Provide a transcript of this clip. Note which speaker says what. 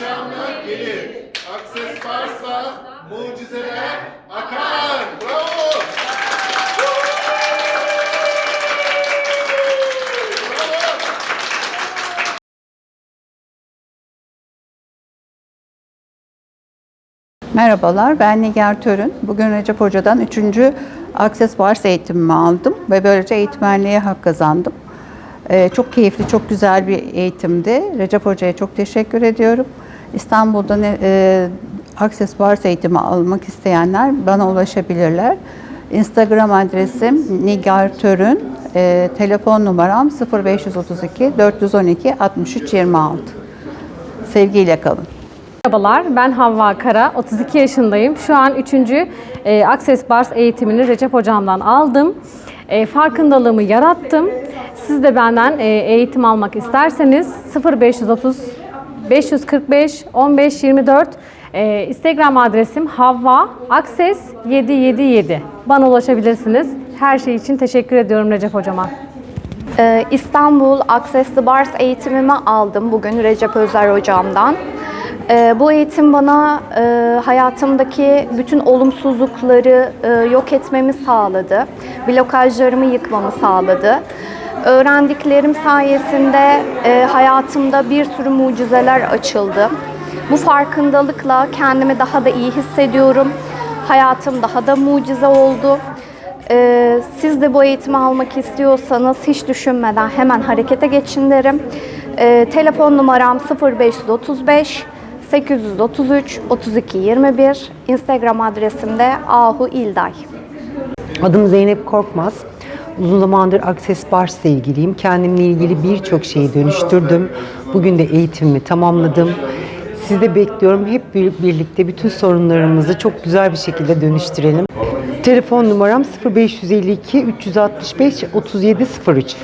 Speaker 1: ihtişamla gelir. Akses varsa mucizeler akar. Bravo!
Speaker 2: Merhabalar, ben Nigar Törün. Bugün Recep Hoca'dan 3. Akses Bars eğitimimi aldım ve böylece eğitmenliğe hak kazandım. Ee, çok keyifli, çok güzel bir eğitimdi. Recep Hoca'ya çok teşekkür ediyorum. İstanbul'da ne, e, Access Bars eğitimi almak isteyenler bana ulaşabilirler. Instagram adresim Nigar Törün, e, telefon numaram 0532 412 63 26. Sevgiyle kalın.
Speaker 3: Merhabalar, ben Havva Kara, 32 yaşındayım. Şu an 3. E, Access Bars eğitimini Recep Hocam'dan aldım. E, farkındalığımı yarattım. Siz de benden e, eğitim almak isterseniz 0530 545 15 24 e, Instagram adresim Havva Access 777. Bana ulaşabilirsiniz. Her şey için teşekkür ediyorum Recep Hocama.
Speaker 4: Ee, İstanbul Access the Bars eğitimimi aldım bugün Recep Özer hocamdan. Ee, Bu eğitim bana e, hayatımdaki bütün olumsuzlukları e, yok etmemi sağladı. Blokajlarımı yıkmamı sağladı. Öğrendiklerim sayesinde e, hayatımda bir sürü mucizeler açıldı. Bu farkındalıkla kendimi daha da iyi hissediyorum. Hayatım daha da mucize oldu. Ee, siz de bu eğitimi almak istiyorsanız hiç düşünmeden hemen harekete geçin derim. Ee, telefon numaram 0535 833 32 21. Instagram adresim de Ahu İlday.
Speaker 5: Adım Zeynep Korkmaz. Uzun zamandır Access Bars ile ilgiliyim. Kendimle ilgili birçok şeyi dönüştürdüm. Bugün de eğitimimi tamamladım. Sizi bekliyorum. Hep bir- birlikte bütün sorunlarımızı çok güzel bir şekilde dönüştürelim. Telefon numaram 0552 365 3703.